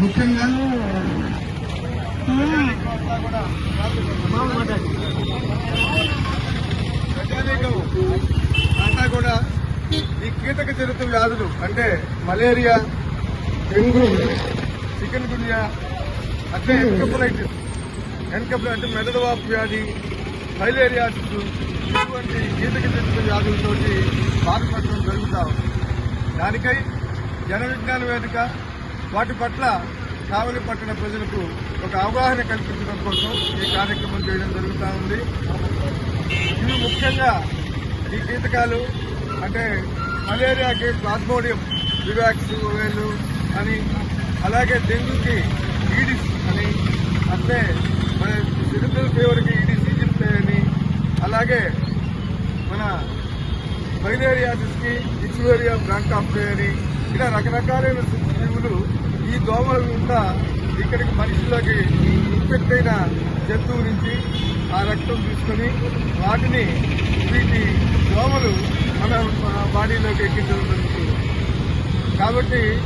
ముఖ్యంగా అంతా కూడా ఈ కీటక చరిత వ్యాధులు అంటే మలేరియా డెంగ్యూ చికెన్ గున్యా అంటే ఎన్కఫలైటిస్ ఎన్కఫల అంటే మెదడువాపు వ్యాధి ఫైలేరియాసిస్ ఇటువంటి కీటక చరిత వ్యాధులతోటి బాధపడటం జరుగుతా ఉంది దానికై జన విజ్ఞాన వేదిక వాటి పట్ల కావలి పట్టణ ప్రజలకు ఒక అవగాహన కల్పించడం కోసం ఈ కార్యక్రమం చేయడం జరుగుతూ ఉంది. ఇవి ముఖ్యంగా ఈ కీటకాలు అంటే మలేరియాకి ప్లాస్మోడియం వివాక్స్ ఓవేలు అని అలాగే డెంగ్యూకి ఈడిస్ అని అంటే మన సిరిజల్ ఫీవర్కి ఈడిస్ ఈజిప్ట్ అని అలాగే మన ఫైలేరియాసిస్కి బ్రాంక్ ఆఫ్ అని ఇలా రకరకాలైన జీవులు ఈ దోమల గుండా ఇక్కడికి మనిషిలోకి ఇన్ఫెక్ట్ అయిన జంతువు నుంచి ఆ రక్తం తీసుకొని వాటిని వీటి దోమలు మన బాడీలోకి ఎక్కించడం జరుగుతుంది. కాబట్టి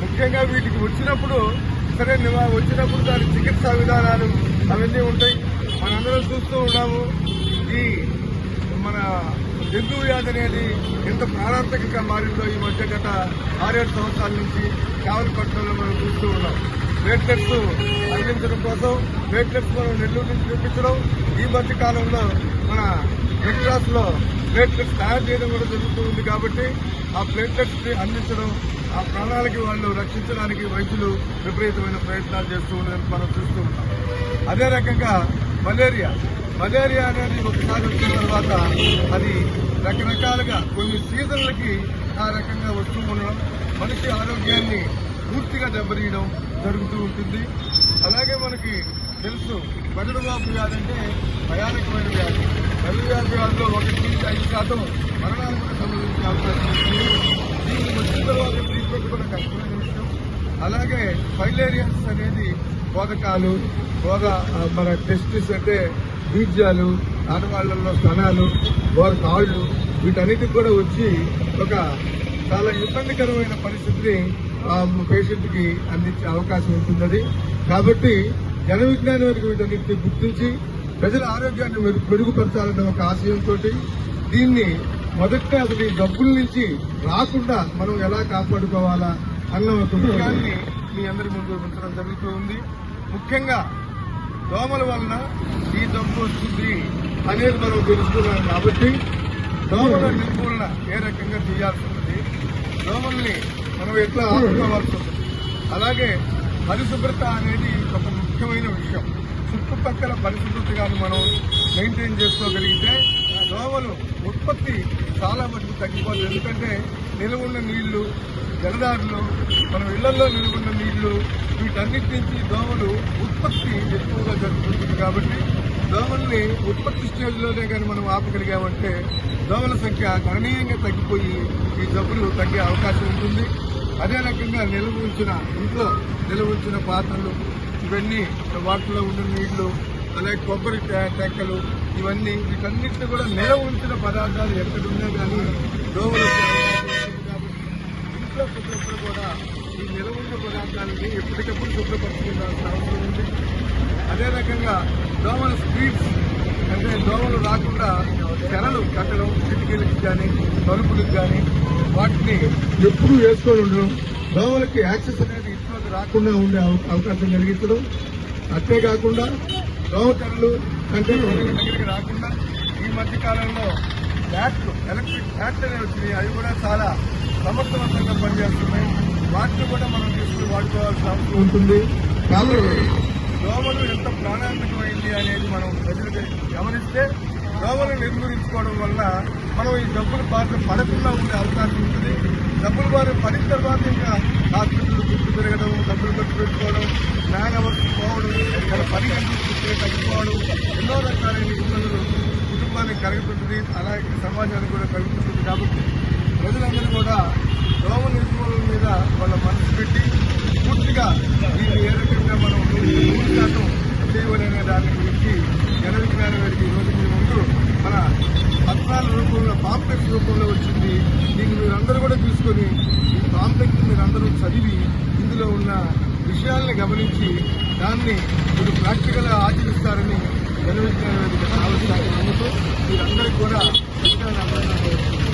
ముఖ్యంగా వీటికి వచ్చినప్పుడు సరే నివా- వచ్చినప్పుడు దాని చికిత్సా విధానాలు అవన్నీ ఉంటాయి. మనందరం చూస్తూ ఉన్నాము. ఈ మన డెంగ్యూ వ్యాధి అనేది ఎంత ప్రాణాంతకంగా మారిందో ఈ మధ్య గత ఆరేడు సంవత్సరాల నుంచి కావలి పట్టణంలో మనం చూస్తూ ఉన్నాం. ప్లేట్లెట్స్ అందించడం కోసం ప్లేట్లెట్స్ మనం నెల్లూరు నుంచి చూపించడం ఈ మధ్య కాలంలో మన రెడ్ క్రాస్లో ప్లేట్లెట్స్ తయారు చేయడం కూడా జరుగుతూ ఉంది కాబట్టి ఆ ప్లేట్లెట్స్ని అందించడం ఆ ప్రాణాలకి వాళ్ళు రక్షించడానికి వైద్యులు విపరీతమైన ప్రయత్నాలు చేస్తూ ఉండడం మనం చూస్తూ ఉంటాం అదే రకంగా మలేరియా. మలేరియా అనేది ఒకసారి వచ్చిన తర్వాత అది రకరకాలుగా కొన్ని సీజన్లకి ఆ రకంగా వస్తూ ఉండడం మనిషి ఆరోగ్యాన్ని పూర్తిగా దెబ్బతీయడం జరుగుతూ ఉంటుంది. అలాగే మనకి తెలుసు బదుడుబాబు వ్యాధి అంటే భయానకమైన వ్యాధి. బదుడు వ్యాధి వ్యాధిలో ఒకటి నుంచి ఐదు శాతం మరణాలు కూడా అవకాశం ఉంది దీనికి వచ్చిన తర్వాత ట్రీట్మెంట్ కూడా కష్టమైన విషయం. అలాగే ఫైలేరియన్స్ అనేది బోధకాలు బోధ మన టెస్టిస్ అంటే బీజాలు ఆడవాళ్ళలో స్తనాలు వారి కాళ్ళు వీటన్నిటికి కూడా వచ్చి ఒక చాలా ఇబ్బందికరమైన పరిస్థితిని ఆ పేషెంట్కి అందించే అవకాశం ఉంటున్నది. కాబట్టి జన విజ్ఞాన వరకు వీటన్నిటిని గుర్తించి ప్రజల ఆరోగ్యాన్ని మెరుగు- మెరుగుపరచాలన్న ఒక ఆశయంతో దీన్ని మొదట అసలు ఈ నుంచి రాకుండా మనం ఎలా కాపాడుకోవాలా అన్న ఒక విషయాన్ని మీ అందరి ముందు ఉంచడం జరుగుతూ ఉంది. ముఖ్యంగా దోమల వలన ఈ జబ్బు వస్తుంది అనేది మనం తెలుసుకున్నాం కాబట్టి దోమల నిర్మూలన ఏ రకంగా చేయాల్సి ఉంటుంది దోమల్ని మనం ఎట్లా ఆదుకోవాల్సి ఉంటుంది అలాగే పరిశుభ్రత అనేది ఒక ముఖ్యమైన విషయం. చుట్టుపక్కల పరిశుభ్రతగాను మనం మెయింటైన్ చేసుకోగలిగితే దోమలు ఉత్పత్తి చాలా మటుకు తగ్గిపోతుంది. ఎందుకంటే నిలవున్న నీళ్ళు జలదారులు మన ఇళ్ళలో నిలువున్న నీళ్ళు వీటన్నిటి నుంచి దోమలు ఉత్పత్తి ఎక్కువగా జరుగుతుంది కాబట్టి దోమల్ని ఉత్పత్తి స్టేజ్లోనే కానీ మనం ఆపగలిగామంటే దోమల సంఖ్య గణనీయంగా తగ్గిపోయి ఈ జబ్బులు తగ్గే అవకాశం ఉంటుంది. అదే రకంగా నిల్వ ఉంచిన ఇంట్లో నిల్వ ఉంచిన పాత్రలు ఇవన్నీ వాటిలో ఉన్న నీళ్ళు అలాగే కొబ్బరి టెక్కలు ఇవన్నీ వీటన్నిటిని కూడా నిల్వ ఉంచిన పదార్థాలు ఎక్కడున్నా కానీ దోమలు వచ్చే అవకాశం ఉంటుంది కాబట్టి ఇంట్లో ప్రతి కూడా ఈ నిల్వ ఉన్న పదార్థాలని ఎప్పటికప్పుడు శుభ్రపరచుకోవాల్సిన అవసరం ఉంది. అదే రకంగా దోమల స్పీడ్స్ అంటే దోమలు రాకుండా తెరలు కట్టడం కిటికీలకు కానీ తలుపులకు కానీ వాటిని ఎప్పుడూ వేసుకొని ఉండడం దోమలకి యాక్సెస్ అనేది ఇంట్లోకి రాకుండా ఉండే అవకాశం కలిగించడం. అంతేకాకుండా దోమ తెరలు దగ్గరికి రాకుండా ఈ మధ్య కాలంలో బ్యాట్లు ఎలక్ట్రిక్ బ్యాట్లు అనేవి వచ్చినాయి. అవి కూడా చాలా సమర్థవంతంగా పనిచేస్తున్నాయి. వాటిని కూడా మనం తీసుకుని వాడుకోవాల్సిన అవసరం ఉంటుంది. కాబట్టి దోమలు ఎంత ప్రాణాంతకమైంది అనేది మనం ప్రజలకు గమనిస్తే దోమలు నిర్మూలించుకోవడం వల్ల మనం ఈ డబ్బులు బాధ పడకుండా ఉండే అవకాశం ఉంటుంది. డబ్బులు బాధ పడిన తర్వాత ఇంకా హాస్పిటల్ గుర్తు పెరగడం డబ్బులు ఖర్చు పెట్టుకోవడం జ్ఞాన వస్తు పోవడం ఇక్కడ పని తగ్గిపోవడం ఎన్నో రకాలైన ఇబ్బందులు కుటుంబానికి కలుగుతుంటుంది. అలాగే సమాజానికి కూడా కలుగుతుంటుంది. కాబట్టి ప్రజలందరూ కూడా దోమ నిర్మూలన మీద వాళ్ళ మనసు పెట్టి పూర్తిగా దీన్ని ఏ రకంగా మనం నూరు శాతం చేయవలనే దాని గురించి జన విజ్ఞాన వేదిక ఈ మీ ముందు మన పత్రాల రూపంలో పాంప్లెక్స్ రూపంలో వచ్చింది. దీన్ని మీరందరూ కూడా తీసుకొని ఈ పాంప్లెక్స్ మీరందరూ చదివి ఇందులో ఉన్న విషయాల్ని గమనించి దాన్ని మీరు ప్రాక్టికల్గా ఆచరిస్తారని జనవిజ్ఞాన వేదిక నమ్ముతూ మీరందరికీ కూడా విజ్ఞాన